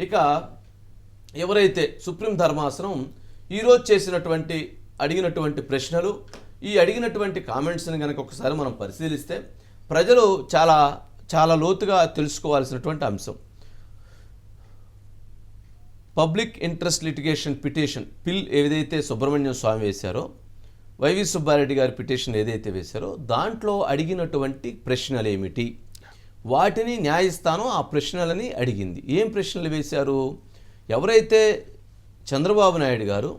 ఇక ఎవరైతే సుప్రీం ధర్మాసనం ఈరోజు చేసినటువంటి అడిగినటువంటి ప్రశ్నలు ఈ అడిగినటువంటి కామెంట్స్ని కనుక ఒకసారి మనం పరిశీలిస్తే ప్రజలు చాలా చాలా లోతుగా తెలుసుకోవాల్సినటువంటి అంశం. పబ్లిక్ ఇంట్రెస్ట్ లిటిగేషన్ పిటిషన్ పిల్ ఏదైతే సుబ్రహ్మణ్యం స్వామి వేశారో వైవి సుబ్బారెడ్డి గారి పిటిషన్ ఏదైతే వేశారో దాంట్లో అడిగినటువంటి ప్రశ్నలు ఏమిటి వాటిని న్యాయస్థానం ఆ ప్రశ్నలని అడిగింది. ఏం ప్రశ్నలు వేశారు? ఎవరైతే చంద్రబాబు నాయుడు గారు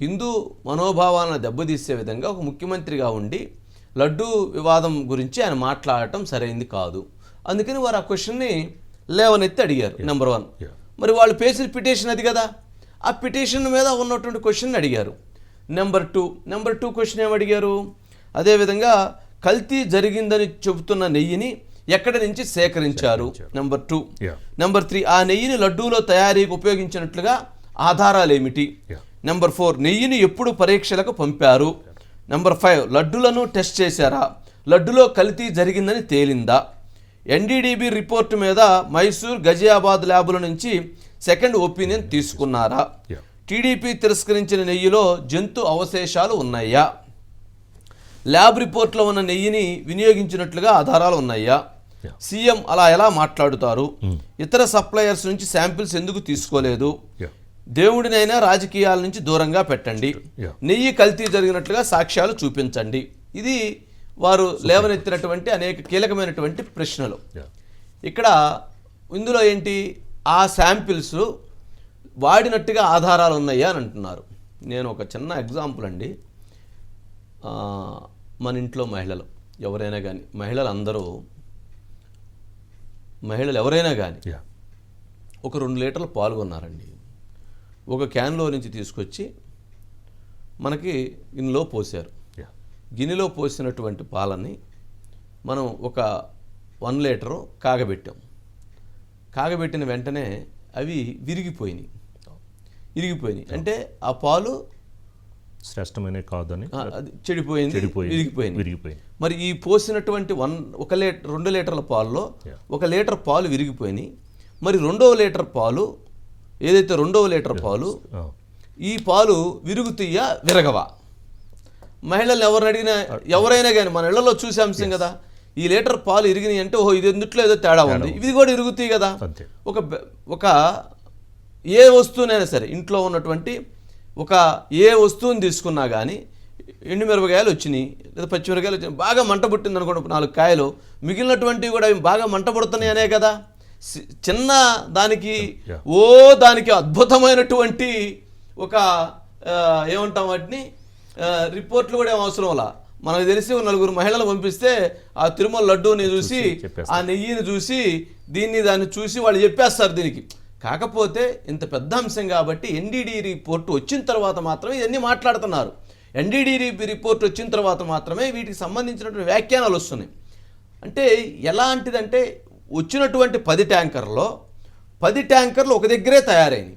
హిందూ మనోభావాలను దెబ్బతీసే విధంగా ఒక ముఖ్యమంత్రిగా ఉండి లడ్డూ వివాదం గురించి ఆయన మాట్లాడటం సరైంది కాదు. అందుకని వారు ఆ క్వశ్చన్ని లేవనెత్తి అడిగారు నెంబర్ వన్. మరి వాళ్ళు పేసిన పిటిషన్ అది కదా? ఆ పిటిషన్ మీద ఉన్నటువంటి క్వశ్చన్ అడిగారు. Number two. Number two question ఏం అడిగారు? అదేవిధంగా కల్తీ జరిగిందని చెబుతున్న నెయ్యిని ఎక్కడి నుంచి సేకరించారు? Number two. నెంబర్ త్రీ ఆ నెయ్యిని లడ్డూలో తయారీకి ఉపయోగించినట్లుగా ఆధారాలు ఏమిటి. నెంబర్ ఫోర్ నెయ్యిని ఎప్పుడు పరీక్షలకు పంపారు? నెంబర్ ఫైవ్ లడ్డులను టెస్ట్ చేశారా? లడ్డులో కల్తీ జరిగిందని తేలిందా? ఎన్డీడీబీ రిపోర్టు మీద మైసూర్ గజియాబాద్ ల్యాబుల నుంచి సెకండ్ ఒపీనియన్ తీసుకున్నారా. టీడీపీ తిరస్కరించిన నెయ్యిలో జంతు అవశేషాలు ఉన్నాయా? ల్యాబ్ రిపోర్ట్లో ఉన్న నెయ్యిని వినియోగించినట్లుగా ఆధారాలు ఉన్నాయా. సీఎం అలా ఎలా మాట్లాడుతారు? ఇతర సప్లయర్స్ నుంచి శాంపిల్స్ ఎందుకు తీసుకోలేదు. దేవుడినైనా రాజకీయాల నుంచి దూరంగా పెట్టండి. నెయ్యి కల్తీ జరిగినట్లుగా సాక్ష్యాలు చూపించండి. ఇది వారు లేవనెత్తినటువంటి అనేక కీలకమైనటువంటి ప్రశ్నలు. ఇక్కడ ఇందులో ఏంటి? ఆ శాంపిల్స్ వాడినట్టుగా ఆధారాలు ఉన్నాయా అని అంటున్నారు. నేను ఒక చిన్న ఎగ్జాంపుల్ అండి. మన ఇంట్లో మహిళలు ఎవరైనా కానీ మహిళలు అందరూ మహిళలు ఎవరైనా కానీ. ఒక రెండు లీటర్లు పాలు కొన్నారండి. ఒక క్యాన్లో నుంచి తీసుకొచ్చి మనకి గిన్నెలో పోసారు. గిన్నెలో పోసినటువంటి పాలని మనం ఒక వన్ లీటరు కాగబెట్టాం. కాగబెట్టిన వెంటనే అవి విరిగిపోయినాయి. విరిగిపోయినాయి. అంటే ఆ పాలు శ్రేష్టమైన కాదని చెడిపోయింది విరిగిపోయింది. విరిగిపోయింది. మరి ఈ పోసినటువంటి వన్ ఒక లీటర్ రెండు లీటర్ల పాలలో. ఒక లీటర్ పాలు విరిగిపోయినాయి. మరి రెండవ లీటర్ పాలు ఏదైతే రెండవ లీటర్ పాలు Oh. ఈ పాలు విరుగుతీయ విరగవా? మహిళలు ఎవరిని అడిగినా ఎవరైనా కానీ మన ఇళ్ళలో చూసే అంశం కదా ఈ లీటర్ పాలు ఇరిగినాయి అంటే ఓహో ఇది ఎందుట్లో ఏదో తేడా ఉంది. ఇది కూడా ఇరుగుతాయి కదా. ఒక ఒక ఏ వస్తువునైనా సరే ఇంట్లో ఉన్నటువంటి ఒక ఏ వస్తువుని తీసుకున్నా కానీ ఎండుమిరపకాయలు వచ్చినాయి లేదా పచ్చిమిరకాయలు వచ్చినాయి బాగా మంట పుట్టింది అనుకోండి నాలుగు కాయలు మిగిలినటువంటివి కూడా అవి బాగా మంట పుడుతున్నాయి అనే కదా చిన్న దానికి. ఓ దానికి అద్భుతమైనటువంటి ఒక ఏమంటాం వాటిని రిపోర్ట్లు కూడా ఏం అవసరం అలా మనకు తెలిసి ఒక నలుగురు మహిళలు పంపిస్తే ఆ తిరుమల లడ్డూని చూసి. ఆ నెయ్యిని చూసి దీన్ని దాన్ని చూసి వాళ్ళు చెప్పేస్తారు దీనికి కాకపోతే ఇంత పెద్ద అంశం కాబట్టి ఎన్డీడీ రిపోర్ట్ వచ్చిన తర్వాత మాత్రమే ఇవన్నీ మాట్లాడుతున్నారు. ఎన్డీడీ రిపోర్ట్ వచ్చిన తర్వాత మాత్రమే వీటికి సంబంధించినటువంటి వ్యాఖ్యానాలు వస్తున్నాయి. అంటే ఎలాంటిదంటే వచ్చినటువంటి పది ట్యాంకర్లో పది ట్యాంకర్లు ఒక దగ్గరే తయారైనవి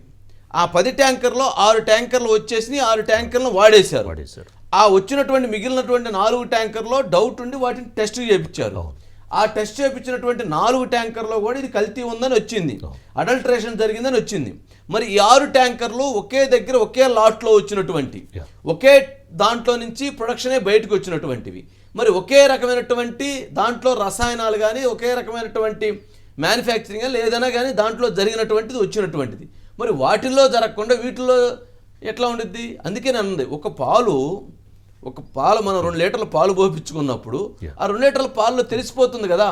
ఆ పది ట్యాంకర్లో ఆరు ట్యాంకర్లు వచ్చేసినాయి ఆరు ట్యాంకర్లను వాడేశారు. వాడేశారు. ఆ వచ్చినటువంటి మిగిలినటువంటి నాలుగు ట్యాంకర్లో డౌట్ ఉండి వాటిని టెస్ట్ చేయించారు. ఆ టెస్ట్ చేయించినటువంటి నాలుగు ట్యాంకర్లో కూడా ఇది కల్తీ ఉందని వచ్చింది. అడల్ట్రేషన్ జరిగిందని వచ్చింది. మరి ఈ ఆరు ట్యాంకర్లు ఒకే దగ్గర ఒకే లాట్లో వచ్చినటువంటి. ఒకే దాంట్లో నుంచి ప్రొడక్షనే బయటకు వచ్చినటువంటివి. మరి ఒకే రకమైనటువంటి దాంట్లో రసాయనాలు కానీ ఒకే రకమైనటువంటి మ్యానుఫ్యాక్చరింగ్ కానీ ఏదైనా కానీ దాంట్లో జరిగినటువంటిది వచ్చినటువంటిది. మరి వాటిల్లో జరగకుండా వీటిల్లో ఎట్లా ఉండిద్ది? అందుకే నేను ఒక పాలు ఒక పాలు మనం రెండు లీటర్ల పాలు పోపించుకున్నప్పుడు. ఆ రెండు లీటర్ల పాలలో తెలిసిపోతుంది కదా.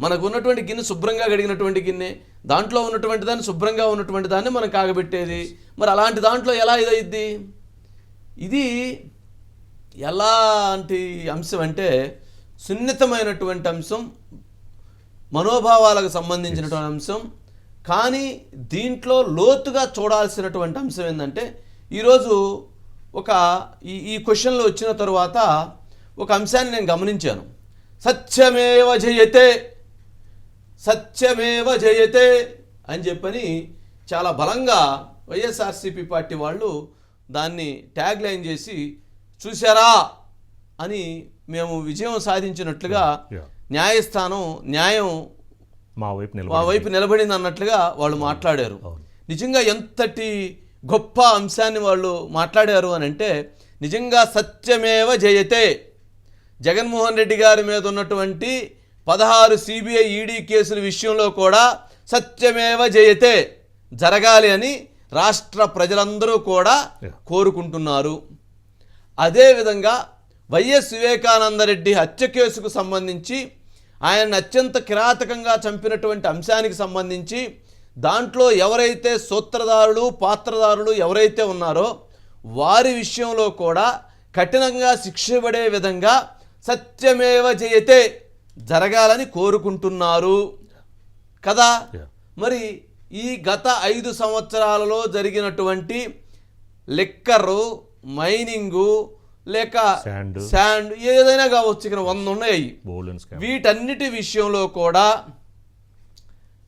మనకు ఉన్నటువంటి గిన్నె శుభ్రంగా కడిగినటువంటి గిన్నె దాంట్లో ఉన్నటువంటి దాన్ని శుభ్రంగా ఉన్నటువంటి దాన్ని మనం కాగబెట్టేది మరి అలాంటి దాంట్లో ఎలా ఇదైద్ది ఇది ఎలాంటి అంశం అంటే సున్నితమైనటువంటి అంశం మనోభావాలకు సంబంధించినటువంటి అంశం కానీ దీంట్లో లోతుగా చూడాల్సినటువంటి అంశం ఏంటంటే ఈరోజు ఒక ఈ ఈ క్వశ్చన్లో వచ్చిన తరువాత ఒక అంశాన్ని నేను గమనించాను సత్యమేవ జయతే సత్యమేవ జయతే అని చెప్పని చాలా బలంగా వైఎస్ఆర్సీపీ పార్టీ వాళ్ళు దాన్ని ట్యాగ్ లైన్ చేసి చూసారా అని మేము విజయం సాధించినట్లుగా. న్యాయస్థానం న్యాయం మా వైపు మా నిలబడి వైపు నిలబడింది అన్నట్లుగా వాళ్ళు మాట్లాడారు. నిజంగా ఎంతటి గొప్ప అంశాన్ని వాళ్ళు మాట్లాడారు అని అంటే నిజంగా సత్యమేవ జయతే. జగన్మోహన్ రెడ్డి గారి మీద ఉన్నటువంటి పదహారు సిబిఐ ఈడీ కేసుల విషయంలో కూడా సత్యమేవ జయతే జరగాలి అని రాష్ట్ర ప్రజలందరూ కూడా కోరుకుంటున్నారు. అదేవిధంగా వైఎస్ వివేకానందరెడ్డి హత్య కేసుకు సంబంధించి ఆయన అత్యంత కిరాతకంగా చంపినటువంటి అంశానికి సంబంధించి దాంట్లో ఎవరైతే సూత్రధారులు పాత్రధారులు ఎవరైతే ఉన్నారో వారి విషయంలో కూడా కఠినంగా శిక్ష పడే విధంగా సత్యమేవ జయతే జరగాలని కోరుకుంటున్నారు కదా. మరి ఈ గత ఐదు సంవత్సరాలలో జరిగినటువంటి లిక్కరు మైనింగు లేక. శాండ్ ఏదైనా కావచ్చు ఇక్కడ వంద ఉన్నాయి వీటన్నిటి విషయంలో కూడా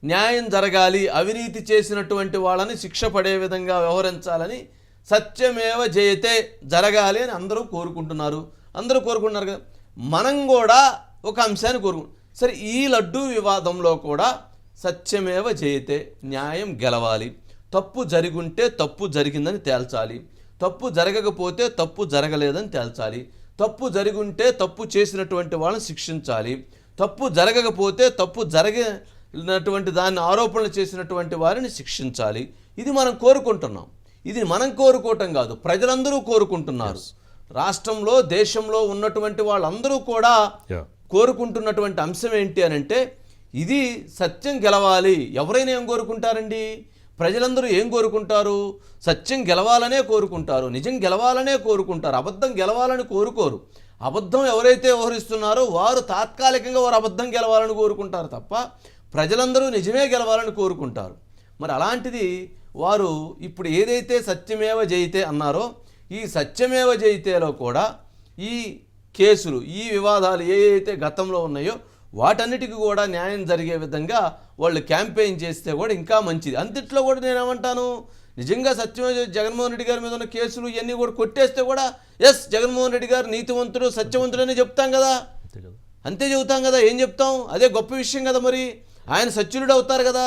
న్యాయం జరగాలి అవినీతి చేసినటువంటి వాళ్ళని శిక్ష పడే విధంగా వ్యవహరించాలని సత్యమేవ జయతే జరగాలి అని అందరూ కోరుకుంటున్నారు. అందరూ కోరుకుంటున్నారు కదా. మనం కూడా ఒక అంశాన్ని కోరుకుంటున్నాం. సరే ఈ లడ్డూ వివాదంలో కూడా సత్యమేవ జయతే న్యాయం గెలవాలి. తప్పు జరిగుంటే తప్పు జరిగిందని తేల్చాలి. తప్పు జరగకపోతే తప్పు జరగలేదని తేల్చాలి. తప్పు జరిగుంటే తప్పు చేసినటువంటి వాళ్ళని శిక్షించాలి. తప్పు జరగకపోతే తప్పు జరిగినటువంటి దాన్ని ఆరోపణలు చేసినటువంటి వారిని శిక్షించాలి. ఇది మనం కోరుకుంటున్నాం. ఇది మనం కోరుకోవటం కాదు ప్రజలందరూ కోరుకుంటున్నారు. రాష్ట్రంలో దేశంలో ఉన్నటువంటి వాళ్ళందరూ కూడా కోరుకుంటున్నటువంటి అంశం ఏంటి అని అంటే ఇది సత్యం గెలవాలి. ఎవరైనా ఏం కోరుకుంటారండి? ప్రజలందరూ ఏం కోరుకుంటారు? సత్యం గెలవాలనే కోరుకుంటారు. నిజం గెలవాలనే కోరుకుంటారు. అబద్ధం గెలవాలని కోరుకోరు. అబద్ధం ఎవరైతే వ్యవహరిస్తున్నారో వారు తాత్కాలికంగా వారు అబద్ధం గెలవాలని కోరుకుంటారు తప్ప ప్రజలందరూ నిజమే గెలవాలని కోరుకుంటారు. మరి అలాంటిది వారు ఇప్పుడు ఏదైతే సత్యమేవ జయితే అన్నారో ఈ సత్యమేవ జయితేలో కూడా ఈ కేసులు ఈ వివాదాలు ఏ అయితే గతంలో ఉన్నాయో వాటన్నిటికీ కూడా న్యాయం జరిగే విధంగా వాళ్ళు క్యాంపెయిన్ చేస్తే కూడా ఇంకా మంచిది. అంతట్లో కూడా నేను ఏమంటాను నిజంగా సత్యమే జగన్మోహన్ రెడ్డి గారి మీద ఉన్న కేసులు ఇవన్నీ కూడా కొట్టేస్తే కూడా ఎస్ జగన్మోహన్ రెడ్డి గారు నీతివంతుడు సత్యవంతుడు అని చెప్తాం కదా? అంతే కదా? అంతే చెబుతాం కదా? ఏం చెప్తాం? అదే గొప్ప విషయం కదా మరి. ఆయన సత్యులుడు అవుతారు కదా.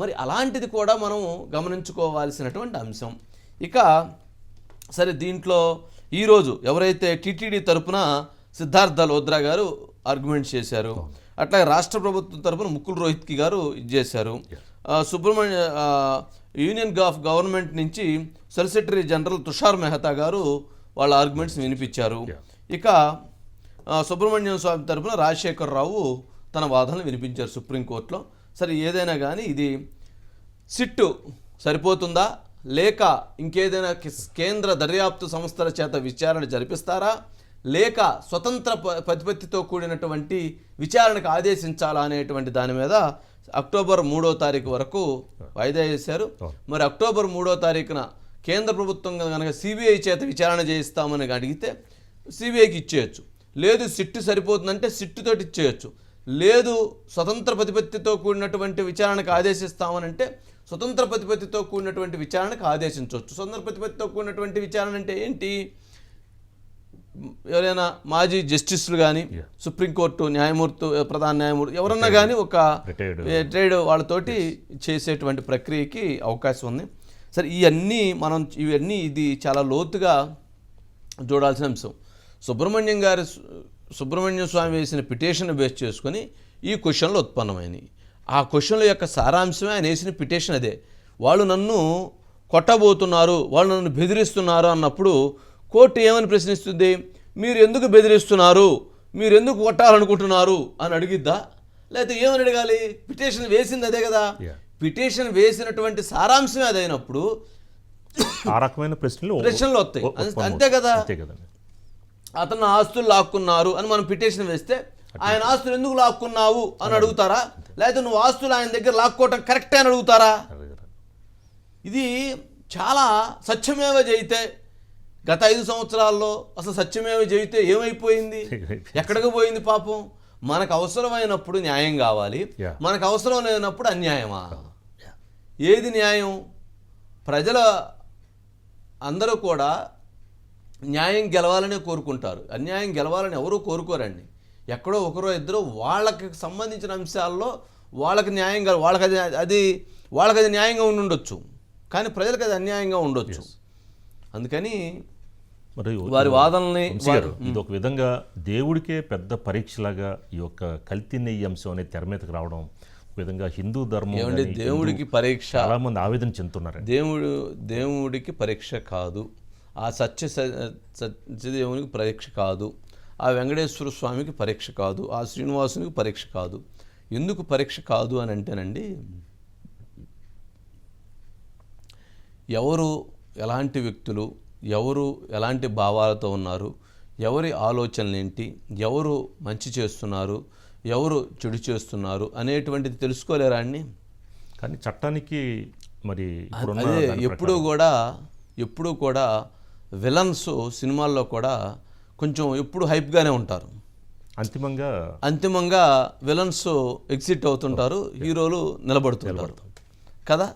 మరి అలాంటిది కూడా మనం గమనించుకోవాల్సినటువంటి అంశం. ఇక సరే దీంట్లో ఈరోజు ఎవరైతే టీటీడీ తరపున సిద్ధార్థ లోద్రా గారు ఆర్గ్యుమెంట్ చేశారు అట్లాగే రాష్ట్ర ప్రభుత్వం తరపున ముక్కుల్ రోహిత్కి గారు ఇది చేశారు. సుబ్రహ్మణ్య యూనియన్ ఆఫ్ గవర్నమెంట్ నుంచి సొలిసిటరీ జనరల్ తుషార్ మెహతా గారు వాళ్ళ ఆర్గ్యుమెంట్స్ వినిపించారు. ఇక సుబ్రహ్మణ్యం స్వామి తరపున రాజశేఖర్ రావు తన వాదనలు వినిపించారు సుప్రీంకోర్టులో సరే ఏదైనా కానీ ఇది సిట్టు సరిపోతుందా? లేక ఇంకేదైనా కేంద్ర దర్యాప్తు సంస్థల చేత విచారణ జరిపిస్తారా? లేక స్వతంత్ర ప- ప్రతిపత్తితో కూడినటువంటి విచారణకు ఆదేశించాలా అనేటువంటి దాని మీద అక్టోబర్ మూడో తారీఖు వరకు వాయిదా వేశారు. మరి అక్టోబర్ మూడో తారీఖున కేంద్ర ప్రభుత్వం కనుక సిబిఐ చేత విచారణ చేయిస్తామని అడిగితే సిబిఐకి ఇచ్చేయచ్చు. లేదు సిట్టు సరిపోతుందంటే సిట్టుతోటి ఇచ్చేయచ్చు. లేదు స్వతంత్ర ప్రతిపత్తితో కూడినటువంటి విచారణకు ఆదేశిస్తామనంటే స్వతంత్ర ప్రతిపత్తితో కూడినటువంటి విచారణకు ఆదేశించవచ్చు. స్వతంత్ర ప్రతిపత్తితో కూడినటువంటి విచారణ అంటే ఏంటి? ఎవరైనా మాజీ జస్టిస్లు కానీ. సుప్రీంకోర్టు న్యాయమూర్తి ప్రధాన న్యాయమూర్తి ఎవరన్నా కానీ ఒక Retired. ట్రేడ్ వాళ్ళతోటి చేసేటువంటి ప్రక్రియకి అవకాశం ఉంది. సరే ఇవన్నీ మనం ఇవన్నీ ఇది చాలా లోతుగా చూడాల్సిన అంశం. సుబ్రహ్మణ్యం గారి సుబ్రహ్మణ్యం స్వామి వేసిన పిటిషన్ బేస్ చేసుకొని ఈ క్వశ్చన్లు ఉత్పన్నమైనవి ఆ క్వశ్చన్ల యొక్క సారాంశమే ఆయన వేసిన పిటిషన్ అదే. వాళ్ళు నన్ను కొట్టబోతున్నారు వాళ్ళు నన్ను బెదిరిస్తున్నారు అన్నప్పుడు కోర్టు ఏమని ప్రశ్నిస్తుంది? మీరు ఎందుకు బెదిరిస్తున్నారు? మీరు ఎందుకు కొట్టాలనుకుంటున్నారు? అని అడిగిద్దా? లేకపోతే ఏమని అడగాలి? పిటిషన్ వేసింది అదే కదా. పిటిషన్ వేసినటువంటి సారాంశమే అదైనప్పుడు ఆ రకమైన ప్రశ్నలు ప్రశ్నలు వస్తాయి. అంతే కదా? అతను ఆస్తులు లాక్కున్నారు అని మనం పిటిషన్ వేస్తే ఆయన ఆస్తులు ఎందుకు లాక్కున్నావు అని అడుగుతారా? లేకపోతే నువ్వు ఆస్తులు ఆయన దగ్గర లాక్కోవటం కరెక్టే అని అడుగుతారా. ఇది చాలా సత్యమేవ జయితే గత ఐదు సంవత్సరాల్లో అసలు సత్యమేవ జయితే ఏమైపోయింది? ఎక్కడికి పోయింది పాపం? మనకు అవసరమైనప్పుడు న్యాయం కావాలి. మనకు అవసరం లేనప్పుడు అన్యాయమా? ఏది న్యాయం? ప్రజల అందరూ కూడా న్యాయం గెలవాలనే కోరుకుంటారు. అన్యాయం గెలవాలని ఎవరూ కోరుకోరండి. ఎక్కడో ఒకరో ఇద్దరు వాళ్ళకి సంబంధించిన అంశాల్లో వాళ్ళకి న్యాయం గెల వాళ్ళకి అది అది వాళ్ళకి అది న్యాయంగా ఉండి ఉండొచ్చు కానీ ప్రజలకు అది అన్యాయంగా ఉండొచ్చు. అందుకని మరి వారి వాదనల్ని ఇది ఒక విధంగా దేవుడికే పెద్ద పరీక్షలాగా ఈ యొక్క కల్తీ నెయ్యి అంశం అనేది తెర మీదకి రావడం ఒక విధంగా హిందూ ధర్మం దేవుడికి పరీక్ష చాలా మంది ఆవేదన చెందుతున్నారు దేవుడు దేవుడికి పరీక్ష కాదు. ఆ సత్య సత్యదేవునికి పరీక్ష కాదు. ఆ వెంకటేశ్వర స్వామికి పరీక్ష కాదు. ఆ శ్రీనివాసునికి పరీక్ష కాదు. ఎందుకు పరీక్ష కాదు అని అంటేనండి ఎవరు ఎలాంటి వ్యక్తులు ఎవరు ఎలాంటి భావాలతో ఉన్నారు ఎవరి ఆలోచనలు ఏంటి ఎవరు మంచి చేస్తున్నారు ఎవరు చెడు చేస్తున్నారు అనేటువంటిది తెలుసుకోలేరా అండి? కానీ చట్టానికి మరి అదే ఎప్పుడు కూడా ఎప్పుడు కూడా విలన్స్ సినిమాల్లో కూడా కొంచెం ఎప్పుడు హైప్గానే ఉంటారు. అంతిమంగా అంతిమంగా విలన్స్ ఎగ్జిట్ అవుతుంటారు హీరోలు నిలబడుతుంటారు. కదా.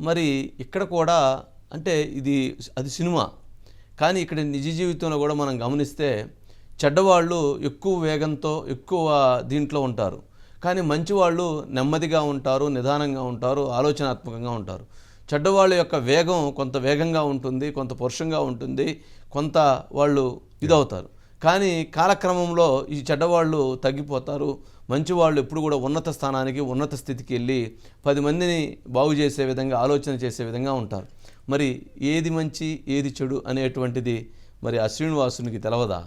మరి ఇక్కడ కూడా అంటే ఇది అది సినిమా. కానీ ఇక్కడ నిజ జీవితంలో కూడా మనం గమనిస్తే చెడ్డవాళ్ళు ఎక్కువ వేగంతో ఎక్కువ దీంట్లో ఉంటారు. కానీ మంచివాళ్ళు నెమ్మదిగా ఉంటారు నిదానంగా ఉంటారు ఆలోచనాత్మకంగా ఉంటారు. చెడ్డవాళ్ళ యొక్క వేగం కొంత వేగంగా ఉంటుంది కొంత పురుషంగా ఉంటుంది కొంత వాళ్ళు ఇదవుతారు. కానీ కాలక్రమంలో ఈ చెడ్డవాళ్ళు తగ్గిపోతారు. మంచివాళ్ళు ఎప్పుడు కూడా ఉన్నత స్థానానికి ఉన్నత స్థితికి వెళ్ళి పది మందిని బాగు చేసే విధంగా ఆలోచన చేసే విధంగా ఉంటారు. మరి ఏది మంచి ఏది చెడు అనేటువంటిది మరి ఆ శ్రీనివాసునికి తెలవదా?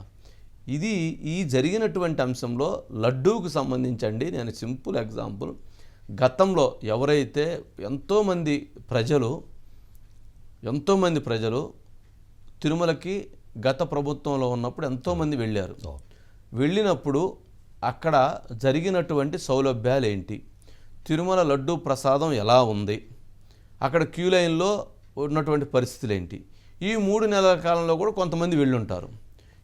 ఇది ఈ జరిగినటువంటి అంశంలో లడ్డూకు సంబంధించండి. నేను సింపుల్ ఎగ్జాంపుల్ గతంలో ఎవరైతే ఎంతోమంది ప్రజలు ఎంతోమంది ప్రజలు తిరుమలకి గత ప్రభుత్వంలో ఉన్నప్పుడు ఎంతోమంది వెళ్ళారు. వెళ్ళినప్పుడు అక్కడ జరిగినటువంటి సౌలభ్యాలు ఏంటి తిరుమల లడ్డు ప్రసాదం ఎలా ఉంది? అక్కడ క్యూ లైన్లో ఉన్నటువంటి పరిస్థితులు ఏంటి ఈ మూడు నెలల కాలంలో కూడా కొంతమంది వెళ్ళుంటారు.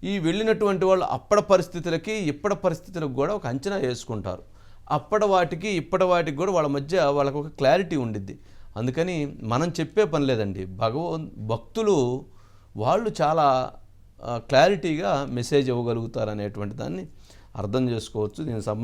ఈ వెళ్ళినటువంటి వాళ్ళు అప్పటి పరిస్థితులకి ఇప్పటి పరిస్థితులకు కూడా ఒక అంచనా వేసుకుంటారు. అప్పటి వాటికి ఇప్పటి వాటికి కూడా వాళ్ళ మధ్య వాళ్ళకు ఒక క్లారిటీ ఉండిద్ది. అందుకని మనం చెప్పే పని లేదండి. భగవన్ భక్తులు వాళ్ళు చాలా క్లారిటీగా మెసేజ్ ఇవ్వగలుగుతారు అనేటువంటి దాన్ని అర్థం చేసుకోవచ్చు. దీనికి సంబంధించి